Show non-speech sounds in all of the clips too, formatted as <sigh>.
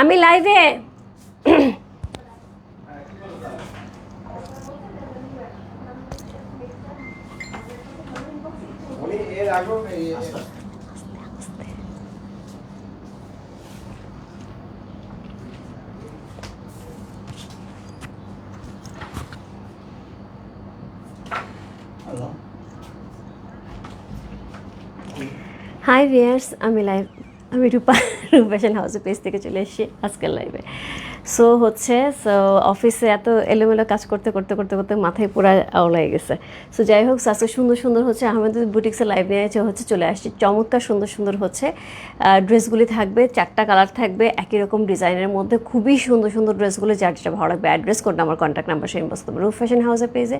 আমি লাইভে। High viewers আমি লাইভ আমি রূপা। রূপেশন হাউসে পেজ থেকে চলে এসেছি আজকের লাইভে সো হচ্ছে সো অফিসে এত এলোমেলো কাজ করতে করতে করতে করতে মাথায় পুরো আওলাই গেছে। সো যাই হোক, আজকে সুন্দর সুন্দর হচ্ছে, আহমেদ বুটিক্সের লাইভ নিয়ে হচ্ছে চলে আসছি, চমৎকার সুন্দর সুন্দর হচ্ছে ড্রেসগুলি থাকবে, চারটা কালার থাকবে, একই রকম ডিজাইনের মধ্যে, খুবই সুন্দর সুন্দর ড্রেসগুলো যার যেটা ভালো লাগবে অ্যাড্রেস কোড আমার কন্ট্যাক্ট নাম্বার সেই বস্তু রূপ ফ্যাশন হাউসের পেজে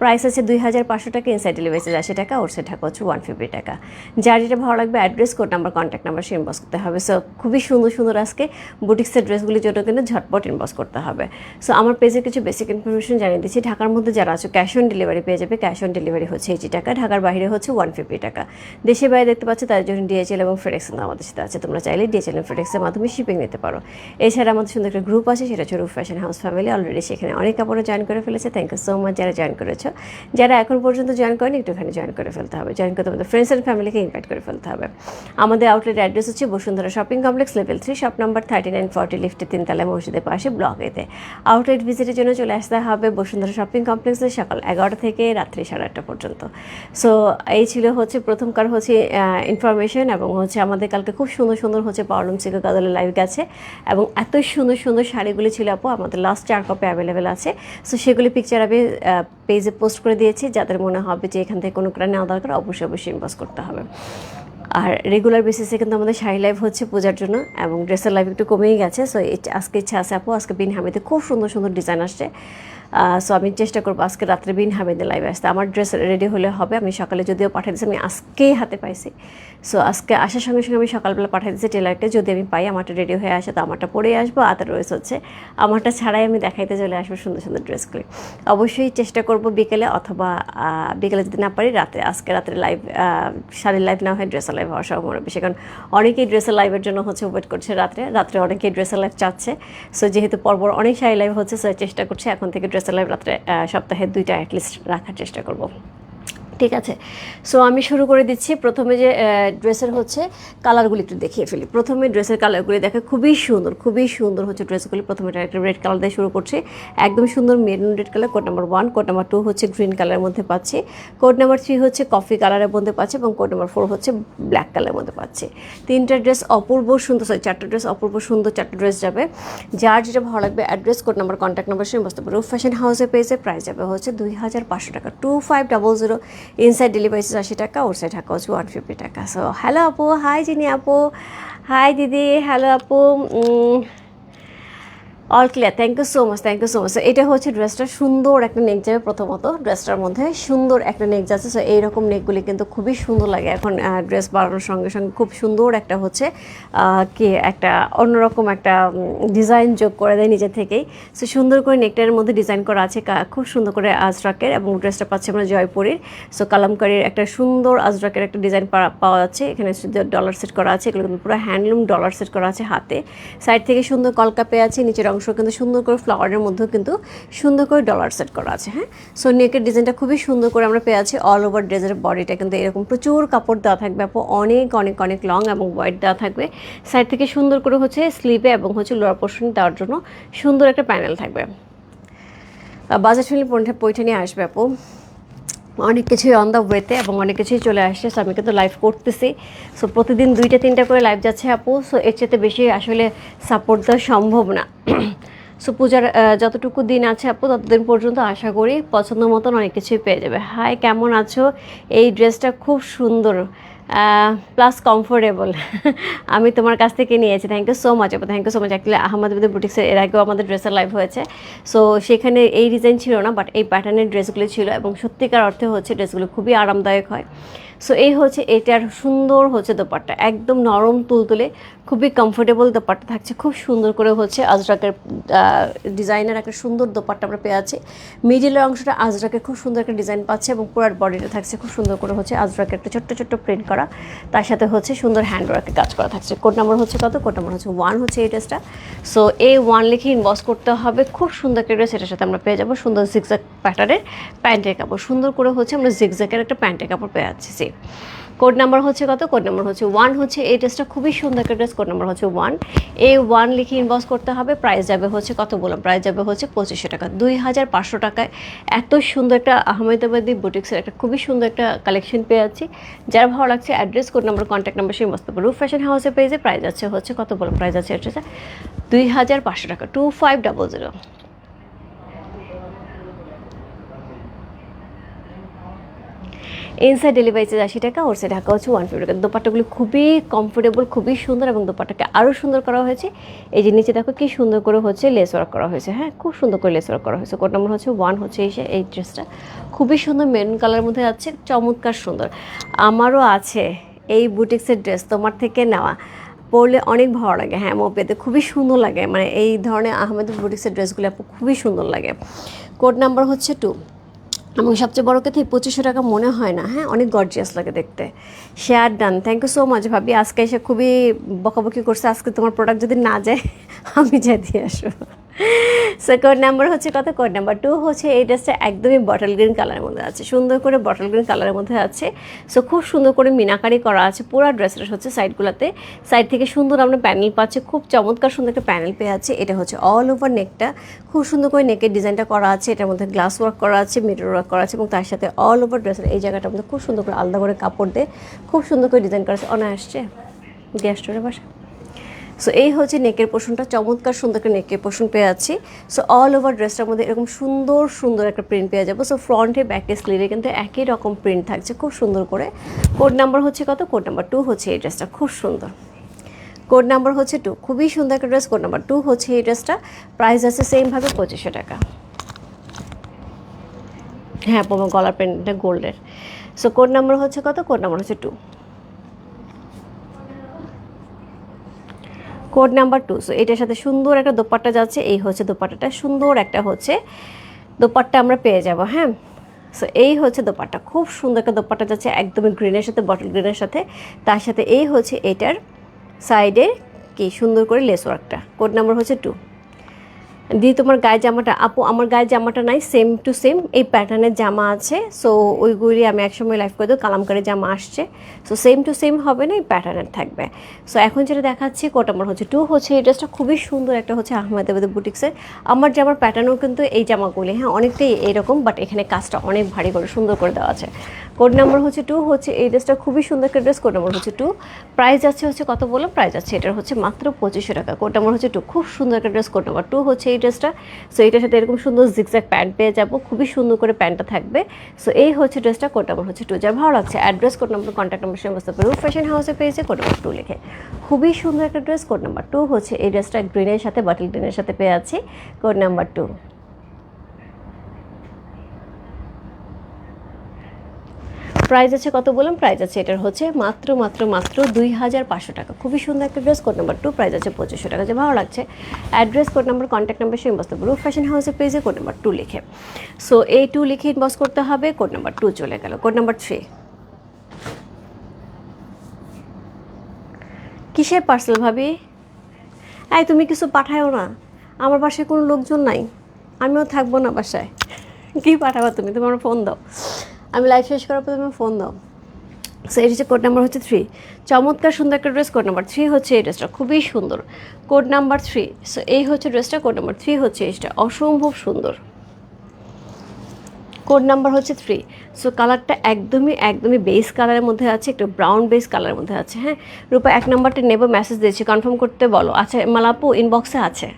প্রাইস আছে দুই হাজার পাঁচশো টাকা ইনসাইড ডেলিভারি আশি টাকা ওর সেটা হচ্ছে ওয়ান ফিফটি টাকা। যার যেটা ভালো লাগবে address code number contact number সেই ইনবক্স করতে হবে। সো খুবই সুন্দর সুন্দর আজকে বুটিক্সের ড্রেসগুলির জন্য কিন্তু ঝটপট ইনবক্স করতে হবে। সো আমার পেজে কিছু বেসিক ইনফরমেশন জানিয়ে দিচ্ছি। ঢাকার মধ্যে যারা আছে ক্যাশ অন ডেলিভারি পেয়ে যাবে। ক্যাশ অন ডেলিভারি হচ্ছে এইটি টাকা। ঢাকার বাইরে হচ্ছে ওয়ান ফিফটি টাকা। দেশে বাইরে দেখতে পাচ্ছ, তাদের জন্য ডিএচএল এবং ফেডেক্স আমাদের সাথে আছে। তোমরা চাইলে ডিএচএল এবং ফেডেক্সের মাধ্যমে শিপিং নিতে পারো। এছাড়া আমাদের সুন্দর একটা গ্রুপ আছে, সেটা হচ্ছে রূপ ফ্যাশন হাউস ফ্যামিলি অলরেডি সেখানে অনেক কাপড়ে জয়েন করে ফেলেছে। থ্যাংক ইউ সো মাচ যারা জয়েন করেছ। যারা এখন পর্যন্ত জয়েন করেনি, একটুখানি জয়েন করে ফেলতে হবে। জয়েন করে তোমাদের ফ্রেন্ডস অ্যান্ড ফ্যামিলিকে ইনভাইট করে ফেলতে হবে। আমাদের আউটলেট অ্যাড্রেস হচ্ছে Bashundhara shopping complex level three shop number thirty nine forty লিফটে তিনতলা মসজিদের পাশে ব্লক এতে। আউটলেট ভিজিটের জন্য চলে আসতে হবে বসুন্ধরা শপিং কমপ্লেক্সে সকাল এগারোটা থেকে রাত্রি সাড়ে আটটা পর্যন্ত। সো এই ছিল হচ্ছে প্রথমকার হচ্ছে ইনফরমেশন এবং হচ্ছে আমাদের কালকে খুব সুন্দর সুন্দর হচ্ছে পাওয়ারলুম সিকো কাদলের লাইভ গেছে এবং এত সুন্দর সুন্দর শাড়িগুলি ছিল আপু, আমাদের লাস্ট চার কপি অ্যাভেলেবেল আছে। সো সেগুলি পিকচার আমি পেজে পোস্ট করে দিয়েছি। যাদের মনে হবে যে এখান থেকে কোনো নেওয়া দরকার, অবশ্যই অবশ্যই ইনভেস্ট করতে হবে। আর রেগুলার বেসিসে কিন্তু আমাদের শাড়ি লাইভ হচ্ছে পূজার জন্য এবং ড্রেসের লাইভ একটু কমেই গেছে। সো আজকে ইচ্ছা আছে আপু, আজকে বিন হামিতে খুব সুন্দর সুন্দর ডিজাইন আসছে। সো আমি চেষ্টা করব আজকে রাত্রে বিন হামিদে লাইভ আসতে। আমার ড্রেস রেডি হলে হবে, আমি সকালে যদিও পাঠিয়ে দিচ্ছি আমি আজকেই হাতে পাইছি। সো আজকে আসার সঙ্গে সঙ্গে আমি সকালবেলা পাঠিয়ে দিচ্ছি টেলারটা যদি আমি পাই, আমারটা রেডি হয়ে আসে, তো আমারটা পরেই আসব আদারওয়াইজ হচ্ছে, আমারটা ছাড়াই আমি দেখাইতে চলে আসব সুন্দর সুন্দর ড্রেসগুলি অবশ্যই চেষ্টা করব বিকেলে অথবা বিকেলে যদি না পারি, রাতে, আজকে রাত্রে লাইভ শাড়ির লাইভ না হয় ড্রেসের লাইভ হওয়ার সম্ভাবনা বেশি, কারণ অনেকেই ড্রেসের লাইভের জন্য হচ্ছে ওয়েট করছে রাত্রে রাত্রে অনেকেই ড্রেসের লাইভ চাচ্ছে। সো যেহেতু পরপর অনেক শাড়ি লাইভ হচ্ছে সো চেষ্টা করছে এখন থেকে ড্রেসের লাইভ রাত্রে সপ্তাহে দুইটা অ্যাটলিস্ট রাখার চেষ্টা করব। ঠিক আছে। সো আমি শুরু করে দিচ্ছি। প্রথমে যে ড্রেসের হচ্ছে কালারগুলি একটু দেখিয়ে ফেলি। প্রথমে ড্রেসের কালারগুলি দেখে খুবই সুন্দর খুবই সুন্দর হচ্ছে ড্রেসগুলি। প্রথমে একটা রেড কালার দিয়ে শুরু করছি। একদম সুন্দর maroon red colour code number one code number two হচ্ছে গ্রিন কালারের মধ্যে পাচ্ছি। কোড নাম্বার থ্রি হচ্ছে কফি কালারের মধ্যে পাচ্ছি এবং কোড নাম্বার ফোর হচ্ছে ব্ল্যাক কালারের মধ্যে পাচ্ছি। তিনটা ড্রেস অপূর্ব সুন্দর সরি চারটা ড্রেস অপূর্ব সুন্দর চারটা ড্রেস যাবে। যার যেটা ভালো লাগবে address code number contact number সঙ্গে বসতে পারো ফ্যাশন হাউসে পেয়েছে প্রাইস যাবে হচ্ছে দুই হাজার পাঁচশো টাকা। Two five double zero inside delivery আশি টাকা ওর সাইড টাকা হচ্ছে ওয়ান ফিফটি টাকা। সো হ্যালো আপু হাই জিনি আপু। হাই দিদি হ্যালো আপু। All clear thank you so much thank you so much এটা হচ্ছে ড্রেসটা সুন্দর একটা নেক যাবে প্রথমত ড্রেসটার মধ্যে সুন্দর একটা নেক যাচ্ছে। সো এইরকম নেকগুলি কিন্তু খুবই সুন্দর লাগে। এখন ড্রেস বাড়ানোর সঙ্গে সঙ্গে খুব সুন্দর একটা হচ্ছে কি একটা অন্যরকম একটা ডিজাইন যোগ করে দেয় নিজে থেকেই। সো সুন্দর করে নেকটার মধ্যে ডিজাইন করা আছে খুব সুন্দর করে আজরাকের এবং ড্রেসটা পাচ্ছি আমরা জয়পুরের। সো কালামকারির একটা সুন্দর আজরাকের একটা ডিজাইন পাওয়া যাচ্ছে। এখানে ডলার সেট করা আছে, এগুলো কিন্তু পুরো হ্যান্ডলুম ডলার সেট করা আছে হাতে। সাইড থেকে সুন্দর কলকা পেয়ে আছে, নিচের অংশ কিন্তু সুন্দর করে ফ্লাওয়ারের মধ্যেও কিন্তু সুন্দর করে ডলার সেট করা আছে হ্যাঁ? সো নেকের ডিজাইনটা খুবই সুন্দর করে আমরা পেয়ে আছি অল ওভার ড্রেসের বডিটা কিন্তু এরকম প্রচুর কাপড় দেওয়া থাকবে, আপু। অনেক অনেক অনেক লং এবং ওয়াইড দেওয়া থাকবে। সাইড থেকে সুন্দর করে হচ্ছে স্লিপে এবং হচ্ছে লোয়ার পোর্শন দেওয়ার জন্য সুন্দর একটা প্যানেল থাকবে। বাজেট ফ্রেন্ডলি পয়ঠা নিয়ে আসবে, আপু। অনেক কিছুই অন দ্য ওয়েতে এবং অনেক কিছুই চলে আসছে সো আমি কিন্তু লাইভ করতেছি। সো প্রতিদিন দুইটা, তিনটা করে লাইভ যাচ্ছে আপু সো এর চেয়ে বেশি আসলে সাপোর্ট দেওয়া সম্ভব না। <clears throat> সো পূজার যতটুকু দিন আছে আপু, ততদিন পর্যন্ত আশা করি পছন্দ মতন অনেক কিছুই পেয়ে যাবে। হাই কেমন আছো? এই ড্রেসটা খুব সুন্দর। প্লাস কমফোর্টেবল <laughs> আমি তোমার কাছ থেকে নিয়েছি। থ্যাংক ইউ সো মাচ আপু। Thank you so much actually আহমদাবাদের বুটিক্সের এর আগেও আমাদের ড্রেসের লাইভ হয়েছে। সো সেখানে এই ডিজাইন ছিল না বাট এই প্যাটার্নের ড্রেসগুলো ছিল এবং সত্যিকার অর্থে হচ্ছে ড্রেসগুলো খুবই আরামদায়ক হয়। সো এই হচ্ছে, এটার সুন্দর হচ্ছে দোপাট্টা। একদম নরম তুলতুলে, খুবই কমফোর্টেবল দোপাট্টা থাকছে। খুব সুন্দর করে হচ্ছে আজরাকের ডিজাইনের একটা সুন্দর দোপাট্টা আমরা পেয়ে আছি। মিডিলের অংশটা আজরাকের খুব সুন্দর একটা ডিজাইন পাচ্ছে এবং পুরো বডিটা থাকছে খুব সুন্দর করে হচ্ছে আজরাকের একটা ছোট্ট ছোট্ট প্রিন্ট করা। তার সাথে হচ্ছে সুন্দর হ্যান্ড ওয়ার্কের কাজ করা থাকছে। কোড নাম্বার হচ্ছে কত? কোড নাম্বার হচ্ছে ওয়ান হচ্ছে এই ড্রেসটা সো এই ওয়ান লিখে ইনবক্স করতে হবে। খুব সুন্দর একটা ড্রেস এটার সাথে আমরা পেয়ে যাব। সুন্দর জিগজ্যাক প্যাটার্নের প্যান্টের কাপড়। সুন্দর করে হচ্ছে আমরা জিগজ্যাকের একটা প্যান্টের কাপড় পেয়ে যাচ্ছি জি কোড নাম্বার হচ্ছে কত? কোড নাম্বার হচ্ছে ওয়ান হচ্ছে এই ড্রেসটা খুবই সুন্দর একটা ড্রেস, কোড নাম্বার হচ্ছে ওয়ান। এই ওয়ান লিখে ইনবক্স করতে হবে প্রাইস যাবে হচ্ছে কত বললাম প্রাইস যাবে হচ্ছে পঁচিশশো টাকা। দুই হাজার পাঁচশো টাকায় এত সুন্দর একটা আহমেদাবাদি বুটিক্সের একটা খুবই সুন্দর একটা কালেকশন পেয়ে যাচ্ছি। যার ভালো লাগছে address code number contact number, সেই মস্ত রুফ ফ্যাশন হাউসে পেয়েছে প্রাইস আছে হচ্ছে কত বললাম প্রাইস আছে দুই হাজার পাঁচশো টাকা two five double zero inside delivery charge আশি টাকা ওর সাইড ঢাকা হচ্ছে ওয়ান ফিফটি টাকা। দোপাট্টাগুলি খুবই কমফোর্টেবল খুবই সুন্দর এবং দোপাট্টাকে আরও সুন্দর করা হয়েছে। এই যে নিচে দেখো কি সুন্দর করে হচ্ছে লেস ওয়ার্ক করা হয়েছে হ্যাঁ? খুব সুন্দর করে লেস ওয়ার্ক করা হয়েছে। কোড নম্বর হচ্ছে ওয়ান হচ্ছে এই এই ড্রেসটা খুবই সুন্দর মেরুন কালারের মধ্যে আছে, চমৎকার সুন্দর। আমারও আছে এই বুটিক্সের ড্রেস তোমার থেকে নেওয়া। পরলে অনেক ভালো লাগে হ্যাঁ মোপেতে খুবই সুন্দর লাগে মানে এই ধরনের আহমেদ বুটিক্সের ড্রেসগুলো খুবই সুন্দর লাগে। কোড নাম্বার হচ্ছে টু এবং সবচেয়ে বড় কথা পঁচিশশো টাকা মনে হয় না। হ্যাঁ অনেক গর্জিয়াস লাগে দেখতে। Share done thank you so much ভাবি। আজকে এসে খুবই বকাবকি করছে। আজকে তোমার প্রোডাক্ট যদি না যায়, <laughs> আমি যাই দিয়ে আসব। সো কোড নাম্বার হচ্ছে কত? কোড নাম্বার টু হচ্ছে এই ড্রেসটা একদমই বটল গ্রিন কালারের মধ্যে আছে। সুন্দর করে বটল গ্রিন কালারের মধ্যে আছে। সো খুব সুন্দর করে মিনাকারি করা আছে পুরো ড্রেসটা হচ্ছে সাইডগুলোতে সাইড থেকে সুন্দর আমরা প্যানেল পাচ্ছি। খুব চমৎকার সুন্দর একটা প্যানেল পেয়ে আছে এটা হচ্ছে অল ওভার নেকটা খুব সুন্দর করে নেকের ডিজাইনটা করা আছে। এটার মধ্যে গ্লাস ওয়ার্ক করা আছে মিরর ওয়ার্ক করা আছে এবং তার সাথে অল ওভার ড্রেসের এই জায়গাটার মধ্যে খুব সুন্দর করে আলাদা করে কাপড় দিয়ে খুব সুন্দর করে ডিজাইন করা আছে। অনায় আসছে গ্যাস বাসা। সো এই হচ্ছে নেকের পোষণটা, চমৎকার সুন্দর একটা নেকের পোষণ পেয়ে আছি। সো অল ওভার ড্রেসটার মধ্যে এরকম সুন্দর সুন্দর একটা প্রিন্ট পেয়ে যাব। সো ফ্রন্টে ব্যাকে স্লিরে কিন্তু একই রকম প্রিন্ট থাকছে, খুব সুন্দর করে। কোড নাম্বার হচ্ছে কত? কোড নাম্বার টু হচ্ছে এই ড্রেসটা খুব সুন্দর। কোড নাম্বার হচ্ছে টু খুবই সুন্দর একটা ড্রেস কোড নাম্বার টু হচ্ছে এই ড্রেসটা প্রাইস আছে সেমভাবে পঁচিশশো টাকা। হ্যাঁ গলার প্যান্টটা গোল্ডের সো কোড নাম্বার হচ্ছে কত? কোড নাম্বার হচ্ছে two code number two. So এটার সাথে সুন্দর একটা দোপাট্টা যাচ্ছে। এই হচ্ছে দোপাট্টাটা। সুন্দর একটা হচ্ছে দোপাট্টা আমরা পেয়ে যাব হ্যাঁ? সো এই হচ্ছে দোপাট্টা। খুব সুন্দর একটা দোপাট্টা যাচ্ছে একদমই গ্রিনের সাথে, বটল গ্রিনের সাথে। তার সাথে এই হচ্ছে এটার সাইডে কি সুন্দর করে লেস ওয়ার্কটা কোড নাম্বার হচ্ছে টু। দি, তোমার গায়ে জামাটা, আপু, আমার গায়ে জামাটা নাই সেম টু সেম এই প্যাটার্নের জামা আছে। সো ওইগুলি আমি একসময় লাইভ করে দেবো কালামকারি জামা আসছে। সো সেম টু সেম হবে না, এই প্যাটার্নের থাকবে। সো এখন যেটা দেখাচ্ছি কোট আমার হচ্ছে টু হচ্ছে এই ড্রেসটা খুবই সুন্দর একটা হচ্ছে আহমেদাবাদের বুটিক্সের আমার জামার প্যাটার্নও কিন্তু এই জামাগুলি হ্যাঁ অনেকটাই এরকম বাট এখানে কাজটা অনেক ভারী করে, সুন্দর করে দেওয়া আছে। কোড নাম্বার হচ্ছে টু হচ্ছে এই ড্রেসটা খুবই সুন্দর একটা ড্রেস কোড নাম্বার হচ্ছে টু প্রাইস আছে হচ্ছে কত বললাম? প্রাইস আছে এটার হচ্ছে মাত্র পঁচিশশো টাকা। কোড নাম্বার হচ্ছে টু খুব সুন্দর একটা ড্রেস কোড নাম্বার টু হচ্ছে এই ড্রেসটা সো এটার সাথে এরকম সুন্দর জিগজ্যাগ প্যান্ট পেয়ে যাব, খুবই সুন্দর করে প্যান্টটা থাকবে। সো এই হচ্ছে ড্রেসটা কোড নাম্বার হচ্ছে টু যা ভালো লাগছে address code number contact number সঙ্গে বুঝতে ফ্যাশন হাউসে পেয়েছে কোড নাম্বার টু লিখে। খুবই সুন্দর একটা ড্রেস কোড নাম্বার টু হচ্ছে এই ড্রেসটা গ্রিনের সাথে বাটিল গ্রিনের সাথে পেয়ে আছি কোড নাম্বার টু প্রাইস আছে কত বললাম? প্রাইস আছে, এটার হচ্ছে মাত্র মাত্র মাত্র দুই হাজার পাঁচশো টাকা। খুবই সুন্দর একটা dress code number two price আছে পঁচিশশো টাকা, যে ভালো লাগছে। Address code number contact number সেই বসতে পারব ফ্যাশন হাউসের পেজে কোড নাম্বার টু লিখে। সো এই টু লিখে ইনবক্স করতে হবে কোড নাম্বার টু চলে গেল। কোড নাম্বার থ্রি কিসের পার্সেল ভাবি? এই, তুমি কিছু পাঠায়ও না। আমার বাসায় কোনো লোকজন নাই। আমিও থাকব না বাসায়। কী পাঠাবা তুমি? তুমি আমার ফোন দাও। আমি লাইভ শেষ করার পর তুমি ফোন দাও। সো এর হচ্ছে কোড নাম্বার হচ্ছে থ্রি চমৎকার, সুন্দর একটা ড্রেস কোড নাম্বার থ্রি হচ্ছে এই ড্রেসটা খুবই সুন্দর। কোড নাম্বার থ্রি সো এই হচ্ছে ড্রেসটা কোড নাম্বার থ্রি হচ্ছে এইটা অসম্ভব সুন্দর। কোড নাম্বার হচ্ছে থ্রি সো কালারটা একদমই একদমই বেস কালারের মধ্যে আছে, একটু ব্রাউন বেস কালারের মধ্যে আছে হ্যাঁ? রূপা, এক নাম্বারটা নেব মেসেজ দিয়েছি। কনফার্ম করতে বলো। আচ্ছা মালাপু ইনবক্সে আছে।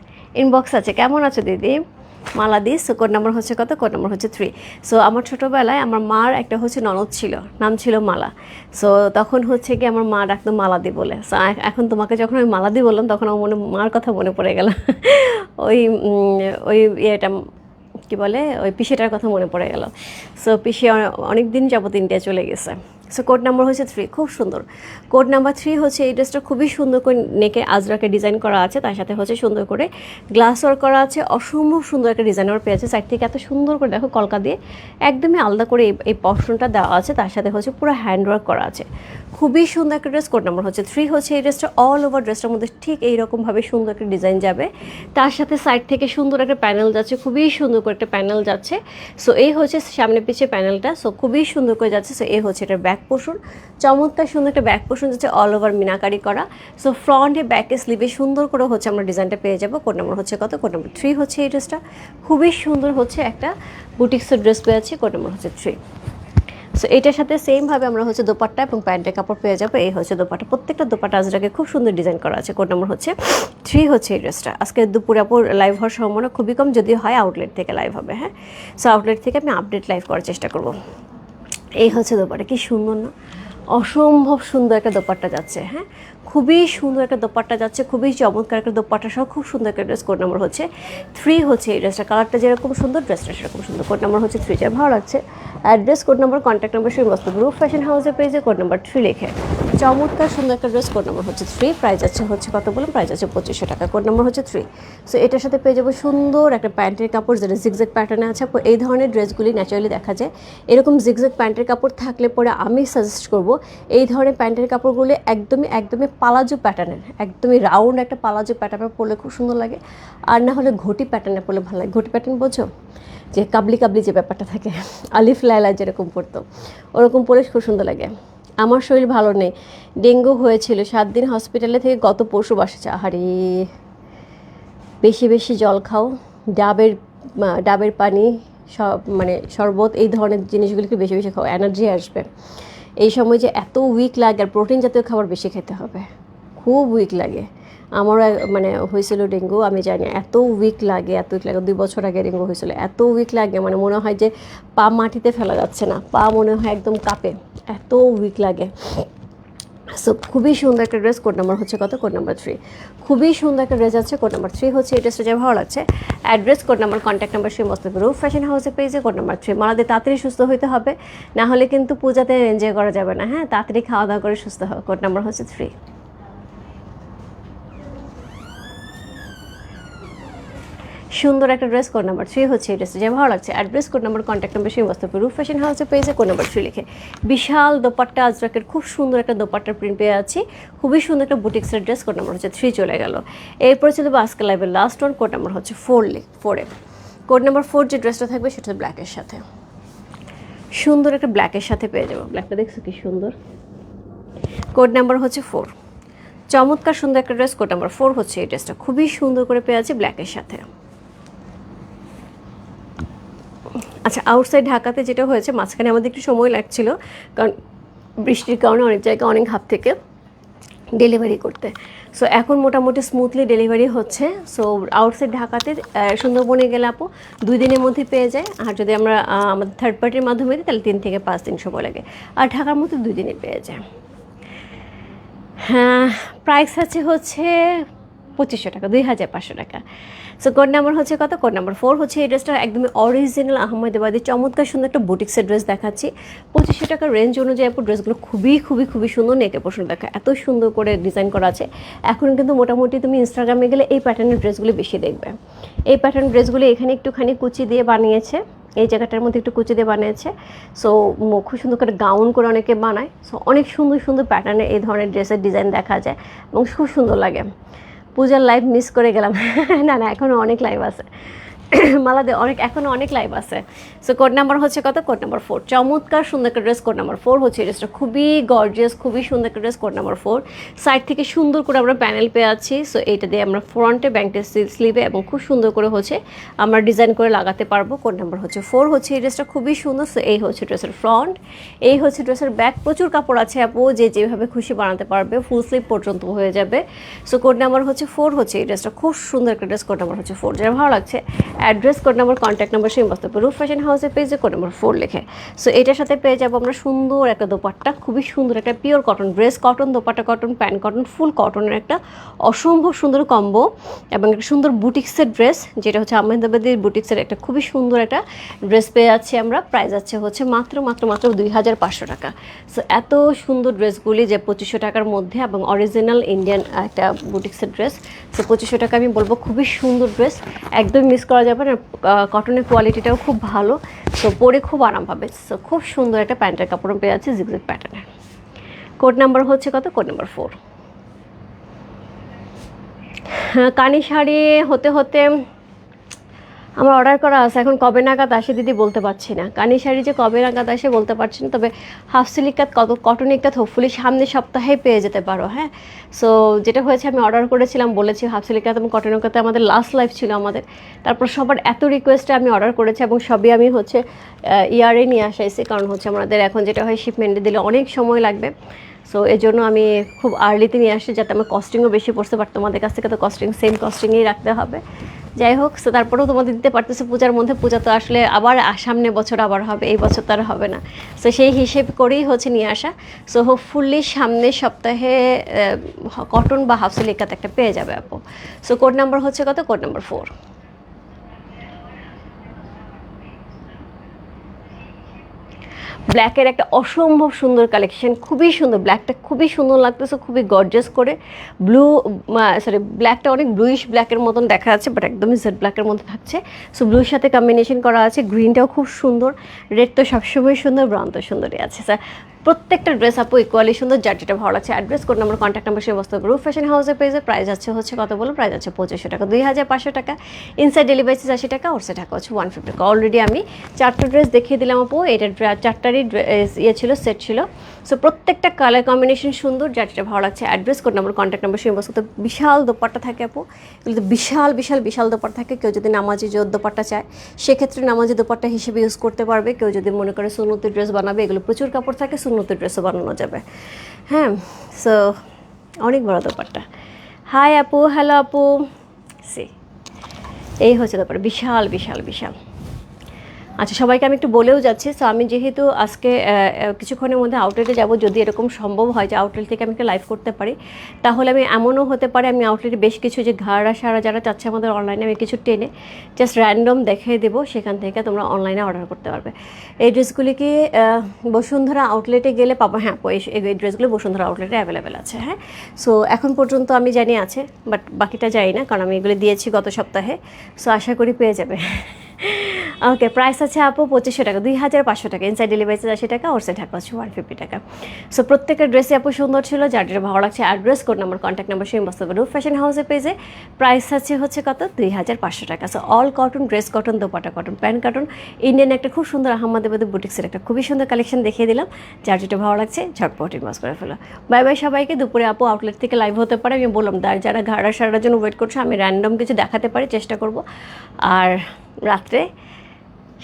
ইনবক্সে আছে। কেমন আছো, দিদি? মালা দি সো কোড নাম্বার হচ্ছে কত? কোড নাম্বার হচ্ছে থ্রি সো আমার ছোটোবেলায় আমার মার একটা হচ্ছে ননদ ছিল, নাম ছিল মালা। সো তখন হচ্ছে কি আমার মা ডাকতো মালাদি বলে। সো এখন তোমাকে যখন আমি মালাদি বললাম, তখন আমার মনে মার কথা মনে পড়ে গেল। <laughs> ওই ওই ইয়েটা, কি বলে? ওই পিসিটার কথা মনে পড়ে গেল। সো পিসি অনেক দিন যাবত ইন্ডিয়া চলে গেছে। সো কোড নাম্বার হচ্ছে থ্রি খুব সুন্দর। কোড নাম্বার থ্রি হচ্ছে এই ড্রেসটা খুবই সুন্দর করে নেকে আজরাকে ডিজাইন করা আছে, তার সাথে হচ্ছে সুন্দর করে গ্লাস ওয়ার্ক করা আছে, অসম্ভব সুন্দর একটা ডিজাইন ওয়ার্ক পেয়েছে। সাইড থেকে এত সুন্দর করে দেখো কলকা দিয়ে একদমই আলাদা করে এই পশনটা দেওয়া আছে, তার সাথে হচ্ছে পুরো হ্যান্ড ওয়ার্ক করা আছে। খুবই সুন্দর একটা ড্রেস কোড নাম্বার হচ্ছে থ্রি হচ্ছে এই ড্রেসটা অল ওভার ড্রেসটার মধ্যে ঠিক এইরকমভাবে সুন্দর একটা ডিজাইন যাবে। তার সাথে সাইড থেকে সুন্দর একটা প্যানেল যাচ্ছে, খুবই সুন্দর করে একটা প্যানেল যাচ্ছে। সো এই হচ্ছে সামনে পিছিয়ে প্যানেলটা সো খুবই সুন্দর করে যাচ্ছে। সো এই হচ্ছে এটা ব্যাক পোর্শন চমৎকার সুন্দর একটা ব্যাক পোর্শন যাচ্ছে অল ওভার মিনাকারি করা। সো ফ্রন্টে ব্যাকে স্লিভে সুন্দর করে হচ্ছে আমরা ডিজাইনটা পেয়ে যাব। কোড নাম্বার হচ্ছে কত? কোড নাম্বার থ্রি হচ্ছে এই ড্রেসটা খুবই সুন্দর হচ্ছে একটা বুটিক্সের ড্রেস পেয়ে যাচ্ছে। কোড নাম্বার হচ্ছে থ্রি সো এটার সাথে সেমভাবে আমরা হচ্ছে দোপাট্টা এবং প্যান্টের কাপড় পেয়ে যাব। এই হচ্ছে দোপাট্টা। প্রত্যেকটা দোপাট্টা আজরাকে খুব সুন্দর ডিজাইন করা আছে। কোড নম্বর হচ্ছে থ্রি হচ্ছে এই ড্রেসটা আজকে দুপুরে আপুর লাইভ হওয়ার সম্ভাবনা খুবই কম যদি হয় আউটলেট থেকে লাইভ হবে হ্যাঁ? সো আউটলেট থেকে আমি আপডেট লাইভ করার চেষ্টা করব। এই হচ্ছে দোপাট্টা। কি সুন্দর না? অসম্ভব সুন্দর একটা দোপাট্টা যাচ্ছে হ্যাঁ? খুবই সুন্দর একটা দোপাট্টা যাচ্ছে, খুবই চমৎকার একটা দোপাট্টা সহ খুব সুন্দর একটা ড্রেস কোড নম্বর হচ্ছে থ্রি হচ্ছে এই ড্রেসটা কালারটা যেরকম সুন্দর ড্রেসটা সেরকম সুন্দর। কোড নম্বর হচ্ছে থ্রি যা ভালো লাগছে। Address code number contact number সেই মস্ত গ্রুপ ফ্যাশন হাউসের পেজে কোড নম্বর থ্রি লিখে। চমৎকার সুন্দর একটা ড্রেস কোড নম্বর হচ্ছে থ্রি প্রাইস আছে হচ্ছে কত বলুন? প্রাইস আছে পঁচিশশো টাকা কোড নম্বর হচ্ছে থ্রি সো এটার সাথে পেয়ে যাব সুন্দর একটা প্যান্টের কাপড়, যেটা জিগজ্যাগ প্যাটার্নে আছে এই ধরনের ড্রেসগুলি ন্যাচারালি দেখা যায়। এরকম জিগজ্যাগ প্যান্টের কাপড় থাকলে পরে আমি সাজেস্ট করব এই ধরনের প্যান্টের কাপড়গুলো একদমই একদমই পালাজো প্যাটার্নের একদমই রাউন্ড একটা পালাজো প্যাটার্নে পরলে খুব সুন্দর লাগে। আর না হলে ঘটি প্যাটার্নে পরলে ভালো লাগে। ঘটি প্যাটার্ন বোঝো? যে কাবলি কাবলি যে ব্যাপারটা থাকে, আলিফ লাইলা যেরকম পরতো, ওরকম পরে খুব সুন্দর লাগে। আমার শরীর ভালো নেই। ডেঙ্গু হয়েছিল, সাত দিন হসপিটালে থেকে গত পরশু বাসেছে আহারে বেশি বেশি জল খাও, ডাবের ডাবের পানি, সব মানে শরবত, এই ধরনের জিনিসগুলিকে বেশি বেশি খাও এনার্জি আসবে। এই সময় যে এত উইক লাগে আর প্রোটিন জাতীয় খাবার বেশি খেতে হবে। খুব উইক লাগে। আমারও মানে হয়েছিল ডেঙ্গু, আমি জানি এত উইক লাগে, এত উইক লাগে। দুই বছর আগে ডেঙ্গু হয়েছিল। এত উইক লাগে মানে মনে হয় যে পা মাটিতে ফেলা যাচ্ছে না। পা মনে হয় একদম কাঁপে। এত উইক লাগে। সো খুবই সুন্দর একটা ড্রেস কোড নাম্বার হচ্ছে কত? কোড নাম্বার থ্রি খুবই সুন্দর একটা ড্রেস আছে কোড নাম্বার থ্রি হচ্ছে এই ড্রেসটা যা ভালো লাগছে। Address code number contact number সেই মস্ত রুফ ফ্যাশন হাউসে পেজে কোড নাম্বার থ্রি মালাদের তাড়াতাড়ি সুস্থ হইতে হবে, না হলে কিন্তু পূজাতে এনজয় করা যাবে না। হ্যাঁ তাড়াতাড়ি খাওয়া দাওয়া করে সুস্থ হবে কোড নাম্বার হচ্ছে থ্রি সুন্দর একটা ড্রেস কোড নাম্বার থ্রি হচ্ছে এই ড্রেসটা যে ভালো লাগছে। Address code number contact number সেই বস্তুপুর রূপ ফ্যাশন হাউসে পেয়েছে কোড নাম্বার থ্রি লিখে। বিশাল দোপাট্টা, আজরাকের খুব সুন্দর একটা দোপাট্টার প্রিন্ট পেয়ে আছি খুবই সুন্দর একটা বুটিক্সের ড্রেস কোড নাম্বার হচ্ছে থ্রি চলে গেল। এরপরে ছিল আজকে লাইভের লাস্ট ওয়ান কোড নাম্বার হচ্ছে ফোর লিখ ফোরে কোড নাম্বার ফোর যে ড্রেসটা থাকবে সেটা ব্ল্যাকের সাথে। সুন্দর একটা ব্ল্যাকের সাথে পেয়ে যাব। ব্ল্যাকটা দেখছ কি সুন্দর? কোড নাম্বার হচ্ছে ফোর চমৎকার সুন্দর একটা ড্রেস কোড নাম্বার ফোর হচ্ছে এই ড্রেসটা খুবই সুন্দর করে পেয়ে আছে ব্ল্যাকের সাথে। আচ্ছা আউটসাইড ঢাকাতে যেটা হয়েছে, মাঝখানে আমাদের একটু সময় লাগছিল, কারণ বৃষ্টির কারণে অনেক জায়গায় অনেক হাত থেকে ডেলিভারি করতে। সো এখন মোটামুটি স্মুথলি ডেলিভারি হচ্ছে। সো আউটসাইড ঢাকাতে সুন্দরবনে গেলে আপু দুই দিনের মধ্যে পেয়ে যায়। আর যদি আমরা আমাদের থার্ড পার্টির মাধ্যমে দিই, তাহলে তিন থেকে পাঁচ দিন সময় লাগে। আর ঢাকার মধ্যে দুই দিনে পেয়ে যায়। হ্যাঁ প্রাইস আছে হচ্ছে পঁচিশশো টাকা, দুই হাজার পাঁচশো টাকা। সো কোড নাম্বার হচ্ছে কত? কোড নাম্বার ফোর হচ্ছে এই ড্রেসটা একদমই অরিজিনাল আহমেদাবাদী চমৎকার সুন্দর একটা বুটিক্সের ড্রেস দেখাচ্ছি। পঁচিশশো টাকার রেঞ্জ অনুযায়ী আপু ড্রেসগুলো খুবই খুবই খুবই সুন্দর নেকে পোষণ দেখা, এত সুন্দর করে ডিজাইন করা আছে। এখন কিন্তু মোটামুটি তুমি ইনস্টাগ্রামে গেলে এই প্যাটার্নের ড্রেসগুলি বেশি দেখবে। এই প্যাটার্ন ড্রেসগুলি এখানে একটুখানি কুচি দিয়ে বানিয়েছে। এই জায়গাটার মধ্যে একটু কুচি দিয়ে বানিয়েছে। সো খুব সুন্দর করে গাউন করে অনেকে বানায়। সো অনেক সুন্দর সুন্দর প্যাটার্নে এই ধরনের ড্রেসের ডিজাইন দেখা যায় এবং খুব সুন্দর লাগে। পূজার লাইভ মিস করে গেলাম। <laughs> না না এখনও অনেক লাইভ আছে। মালাদে অনেক এখনও অনেক লাইভ আছে। সো কোড নাম্বার হচ্ছে কত? কোড নাম্বার ফোর চমৎকার সুন্দর একটা ড্রেস কোড নাম্বার ফোর হচ্ছে ড্রেসটা খুবই গর্জিয়াস খুবই সুন্দর একটা dress code number four side থেকে সুন্দর করে আমরা প্যানেল পেয়ে আছি। সো এইটা দিয়ে আমরা ফ্রন্টে ব্যাংকের স্লিভে এবং খুব সুন্দর করে হচ্ছে আমরা ডিজাইন করে লাগাতে পারব। কোড নাম্বার হচ্ছে ফোর হচ্ছে এই ড্রেসটা খুবই সুন্দর। সো এই হচ্ছে ড্রেসের ফ্রন্ট এই হচ্ছে ড্রেসের ব্যাক প্রচুর কাপড় আছে আপু, যে যেভাবে খুশি বানাতে পারবে। ফুল স্লিভ পর্যন্ত হয়ে যাবে। সো কোড নাম্বার হচ্ছে ফোর হচ্ছে এই ড্রেসটা খুব সুন্দর একটা ড্রেস কোড নাম্বার হচ্ছে ফোর যারা ভালো লাগছে address, code number contact number, সেই মস্ত রূপ ফ্যাশন হাউসের পেজে কোড নাম্বার ফোর লেখে। সো এটার সাথে পেয়ে যাব আমরা সুন্দর একটা দোপাট্টা, খুবই সুন্দর একটা pure cotton dress cotton dupatta cotton pant cotton full কটনের একটা অসম্ভব সুন্দর কম্বো এবং একটা সুন্দর বুটিক্সের ড্রেস যেটা হচ্ছে আহমেদাবাদের বুটিক্সের একটা খুবই সুন্দর একটা ড্রেস পেয়ে যাচ্ছি আমরা। প্রাইস আছে হচ্ছে মাত্র মাত্র মাত্র দুই হাজার পাঁচশো টাকা। সো এত সুন্দর ড্রেসগুলি যে পঁচিশশো টাকার মধ্যে এবং অরিজিনাল ইন্ডিয়ান একটা বুটিক্সের ড্রেস সো পঁচিশশো টাকা আমি বলব খুবই সুন্দর ড্রেস একদম মিস করা যাবে না কটনের কোয়ালিটিটাও খুব ভালো। সো পরে খুব আরাম পাবে। সো খুব সুন্দর একটা প্যান্টের কাপড় পেয়ে যাচ্ছে জিগজিগ প্যাটার্নের কোড নাম্বার হচ্ছে কত? কোড নাম্বার ফোর কানি শাড়ি হতে হতে আমার অর্ডার করা আছে। এখন কবে নাগাদ আসে দিদি বলতে পারছি না। কানি শাড়ি যে কবে নাগাদ আসে বলতে পারছি না। তবে হাফ সিলিকাত কত কটন ইকাত হোপফুলি সামনের সপ্তাহে পেয়ে যেতে পারো হ্যাঁ? সো যেটা হয়েছে আমি অর্ডার করেছিলাম, বলেছি হাফ সিলিকাত এবং কটন ইকাতে আমাদের লাস্ট লাইফ ছিল আমাদের। তারপর সবার এত রিকোয়েস্টে আমি অর্ডার করেছি এবং সবই আমি হচ্ছে ইয়ারে নিয়ে আসাইছি। কারণ হচ্ছে আমাদের এখন যেটা হয় শিপমেন্টে দিলে অনেক সময় লাগবে। সো এই জন্য আমি খুব আর্লিতে নিয়ে আসি যাতে আমার কস্টিংও বেশি পড়তে পারতো তোমাদের কাছ থেকে তো কস্টিং সেম কস্টিংয়েই রাখতে হবে। যাই হোক তারপরেও তোমাদের দিতে পারতেছে পূজার মধ্যে। পূজা তো আসলে আবার সামনে বছর আবার হবে, এই বছর তো আর হবে না। সো সেই হিসেব করেই হচ্ছে নিয়ে আসা। সো হোপফুলি সামনের সপ্তাহে কটন বা হাফ সিলিকাতে একটা পেয়ে যাবে আপু। সো কোড নাম্বার হচ্ছে কত? কোড নাম্বার ফোর ব্ল্যাকের একটা অসম্ভব সুন্দর কালেকশন খুবই সুন্দর। ব্ল্যাকটা খুবই সুন্দর লাগতেছে, খুবই গর্জাস করে। ব্লু সরি ব্ল্যাকটা অনেক ব্লুইশ ব্ল্যাকের মতন দেখা যাচ্ছে বাট একদমই জেড ব্ল্যাকের মধ্যে থাকছে। সো ব্লুর সাথে কম্বিনেশন করা আছে গ্রিনটাও খুব সুন্দর। রেড তো সবসময় সুন্দর ব্রাউন তো সুন্দরই আছে। স্যার প্রত্যেকটা ড্রেস আপু ইকুয়ালি সুন্দর, যার যেটা ভালো লাগছে address code number contact number সেই বস্তু রুফ ফ্যাশন হাউসে পেজে প্রাইস আছে হচ্ছে কত বলো প্রাইস আছে পঁচিশশো টাকা। দুই হাজার পাঁচশো টাকা। ইনসাইড ডেলিভারিস আশি টাকা ওর টাকা হচ্ছে ওয়ান ফিফটি টাকা। অলরেডি আমি চারটা ড্রেস দেখিয়ে দিলাম আপু। এটা চারটারই ড্রেস ইয়ে ছিল সেট ছিল। সো প্রত্যেকটা কালার কম্বিনেশন সুন্দর, যার যেটা ভালো লাগছে address code number contact number সেই বস্তু বিশাল দোপাট্টা থাকে আপু। এগুলো বিশাল বিশাল বিশাল দোপাট্টা থাকে। কেউ যদি নামাজি জোর দোপাট্টা চায়, সেক্ষেত্রে নামাজি দোপাট্টা হিসেবে ইউজ করতে পারবে। কেউ যদি মনে করে সুন্নতি ড্রেস বানাবে, এগুলো প্রচুর কাপড় থাকে, সুন্নতি ড্রেসও বানানো যাবে। হ্যাঁ সো অনেক বড় দোপাট্টা। হাই আপু হ্যালো আপু। সি এই হচ্ছে ব্যাপার বিশাল বিশাল বিশাল। আচ্ছা সবাইকে আমি একটু বলেও যাচ্ছি। সো আমি যেহেতু আজকে কিছুক্ষণের মধ্যে আউটলেটে যাব, যদি এরকম সম্ভব হয় যে আউটলেট থেকে আমি একটা লাইভ করতে পারি, তাহলে আমি এমনও হতে পারে আমি আউটলেটে বেশ কিছু যে ঘাড়া সারা যারা চাচ্ছে আমাদের অনলাইনে আমি কিছু টেনে জাস্ট র্যান্ডম দেখিয়ে দেবো, সেখান থেকে তোমরা অনলাইনে অর্ডার করতে পারবে। এই ড্রেসগুলি কি বসুন্ধরা আউটলেটে গেলে পাবো? হ্যাঁ এই- ড্রেসগুলো বসুন্ধরা আউটলেটে অ্যাভেলেবেল আছে হ্যাঁ। সো এখন পর্যন্ত আমি জানি আছে বাট বাকিটা জানি না, কারণ আমি এগুলো দিয়েছি গত সপ্তাহে। সো আশা করি পেয়ে যাবে। ওকে প্রাইস আছে আপু পঁচিশশো টাকা, দুই হাজার পাঁচশো টাকা। ইনসাইড ডেলিভারি চার্জ আশি টাকা ওর সাইড ঢাকা হচ্ছে ওয়ান ফিফটি টাকা। সো প্রত্যেকের ড্রেসে আপু সুন্দর ছিল, যার যেটা ভালো লাগছে। Address code number contact number সেই বস্তু রুফ ফ্যাশন হাউসের পেজে প্রাইস আছে হচ্ছে কত? দুই হাজার পাঁচশো টাকা। So all cotton dress cotton dupatta cotton pant cotton Indian একটা খুব সুন্দর আহমদাবাদের বুটিক্সের একটা খুবই সুন্দর কালেকশন দেখিয়ে দিলাম। যার যেটা ভালো লাগছে, ঝটপট ইনভাস করে ফেলো। বাই বাই সবাইকে, দুপুরে আপু আউটলেট থেকে লাইভ হতে পারে। আমি বললাম, যারা ঘাড়া সারার জন্য ওয়েট করছে, আমি র্যান্ডম কিছু দেখাতে পারি, চেষ্টা করব। আর রাত্রে।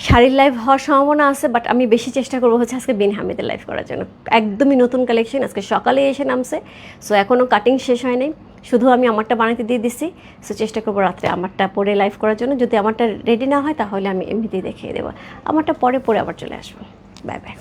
শাড়ির লাইভ হওয়ার সম্ভাবনা আছে বাট আমি বেশি চেষ্টা করব হচ্ছে আজকে বিন হামিদের লাইভ করার জন্য। একদমই নতুন কালেকশন আজকে সকালে এসে নামছে। সো এখনও কাটিং শেষ হয়নি শুধু আমি আমারটা বানাতে দিয়ে দিচ্ছি সো চেষ্টা করব রাত্রে আমারটা পরে লাইভ করার জন্য। যদি আমারটা রেডি না হয়, তাহলে আমি এমনিতেই দেখিয়ে দেবো। আমারটা পরে পরে আবার চলে আসব। Bye bye